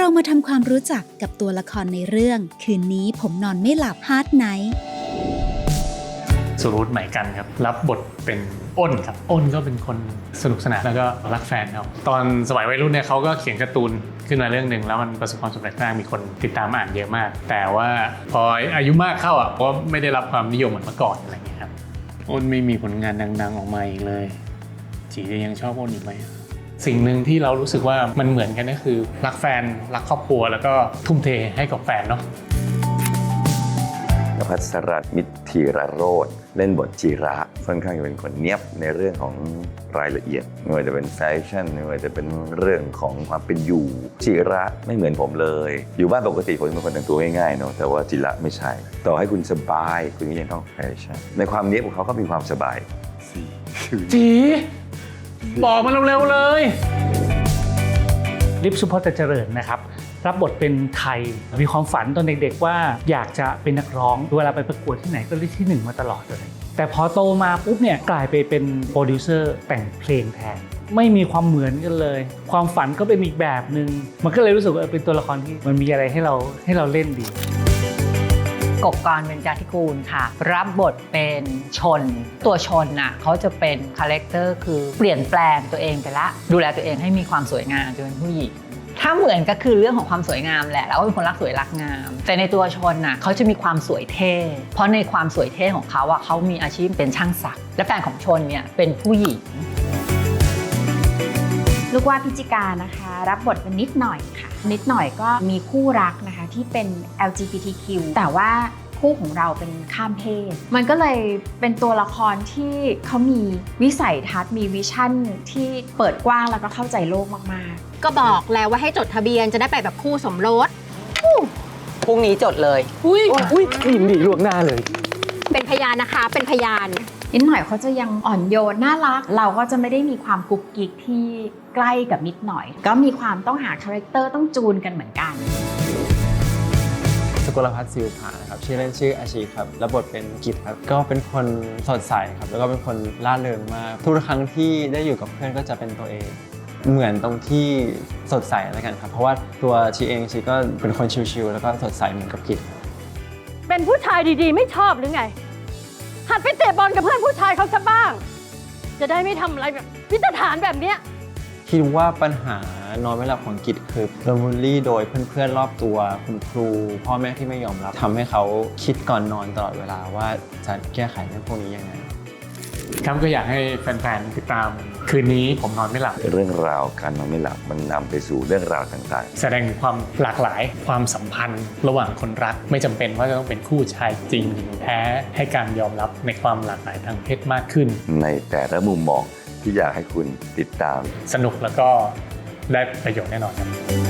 เรามาทำความรู้จักกับตัวละครในเรื่อง คืนนี้ผมนอนไม่หลับฮาร์ดไนท์สุรุตไหมกันครับ รับบทเป็นอ้นครับ อ้นก็เป็นคนสนุกสนานแล้วก็รักแฟนเขาตอนสมัยวัยรุ่นเนี่ยเขาก็เขียนการ์ตูนขึ้นมาเรื่องหนึ่งแล้วมันประสบความสำเร็จมากมีคนติดตามอ่านเยอะมาก แต่ว่าพออายุมากเข้าอะก็ไม่ได้รับความนิยมเหมือนเมื่อก่อนอะไรอย่างเงี้ยครับ อ้นไม่มีผลงานดัง ๆ ออกมาอีกเลยจีจะยังชอบอ้นอีกไหม สิ่งหนึ่งที่เรารู้สึกว่ามันเหมือนกันก็คือ รักแฟน รักครอบครัว แล้วก็ทุ่มเทให้กับแฟนเนาะนภัสรัตน์มิตรธีรโรธเล่นบทจีระค่อนข้างจะเป็นคนเนียบในเรื่องของรายละเอียดไม่ว่าจะเป็นแฟชั่นไม่ว่าจะเป็นเรื่องของความเป็นอยู่จีระไม่เหมือนผมเลย อยู่บ้านปกติผมเป็นคนแต่งตัวง่ายๆเนาะแต่ว่าจีระไม่ใช่ ต่อให้คุณสบายคุณก็ยังต้องแฟชั่นในความเนียบของเขาก็มีความสบายจี บอกมาเร็วๆเลย ลิฟสุพจน์เจริญนะครับ รับบทเป็นไทย มีความฝันตอนเด็กๆว่าอยากจะเป็นนักร้อง เวลาไปประกวดที่ไหนก็ได้ที่หนึ่งมาตลอดเลย แต่พอโตมาปุ๊บเนี่ยกลายไปเป็นโปรดิวเซอร์แต่งเพลงแทน ไม่มีความเหมือนกันเลย ความฝันก็เป็นอีกแบบหนึ่งมันก็เลยรู้สึกว่าเป็นตัวละครที่มันมีอะไรให้เราให้เราเล่นดี กบกรเป็นจาธิกูลค่ะ รับบทเป็นชน ตัวชนน่ะเขาจะเป็นคาแรคเตอร์คือเปลี่ยนแปลงตัวเองไปละ ดูแลตัวเองให้มีความสวยงามจะเป็นผู้หญิงถ้าเหมือนก็คือเรื่องของความสวยงามแหละ แล้วก็เป็นคนรักสวยรักงาม แต่ในตัวชนน่ะเขาจะมีความสวยเท่ เพราะในความสวยเท่ของเขาอะเขามีอาชีพเป็นช่างศักดิ์และแฟนของชนเนี่ยเป็นผู้หญิง ลูกว่าพิจิกานะคะ รับบทเป็นนิดหน่อยค่ะ นิดหน่อยก็มีคู่รักนะคะที่เป็น LGBTQ แต่ว่าคู่ของเราเป็นข้ามเพศ มันก็เลยเป็นตัวละครที่เขามีวิสัยทัศน์มีวิชั่นที่เปิดกว้างแล้วก็เข้าใจโลกมากก็บอกแล้วว่าให้จดทะเบียนจะได้ไปแบบคู่สมรสพรุ่งนี้จดเลย อุ้ยอุ้ยยินดีล่วงหน้าเลย เป็นพยานนะคะเป็นพยานๆ นิดหน่อยเขาจะยังอ่อนโยนน่ารัก เราก็จะไม่ได้มีความกุ๊กกิ๊กที่ใกล้กับนิดหน่อย ก็มีความต้องหาคาแรคเตอร์ต้องจูนกันเหมือนกันสกุลพัฒน์ซิวผานะครับชื่อเล่นชื่ออาชีครับรับบทเป็นกิจครับก็เป็นคนสดใสครับแล้วก็เป็นคนล่าเริงมากทุกครั้งที่ได้อยู่กับเพื่อนก็จะเป็นตัวเอง เหมือนตรงที่สดใสแล้วกันครับเพราะว่าตัวชีเองชีก็เป็นคนชิลๆแล้วก็สดใสเหมือนกับกิจครับเป็นผู้ชายดีๆ ไม่ชอบหรือไง หัดไปเตะบอลกับเพื่อนผู้ชายเขาซะบ้าง จะได้ไม่ทำอะไรแบบวิตฐานแบบเนี้ย คิดว่าปัญหานอนไม่หลับของกิจคือโดนบูลลี่โดยเพื่อนๆรอบตัวคุณครู พ่อแม่ที่ไม่ยอมรับทำให้เขาคิดก่อนนอนตลอดเวลาว่าจะแก้ไขเรื่องพวกนี้ยังไง ครับก็อยากให้แฟนๆติดตามคืนนี้ผมนอนไม่หลับ เรื่องราวการนอนไม่หลับมันนำไปสู่เรื่องราวต่างๆแสดงถึงความหลากหลายความสัมพันธ์ ระหว่างคนรักไม่จำเป็นว่าจะต้องเป็นคู่ชายจริงหญิงแท้ให้การยอมรับในความหลากหลายทางเพศมากขึ้นในแต่ละมุมมองที่อยากให้คุณติดตาม สนุกแล้วก็ได้ประโยชน์แน่นอนครับ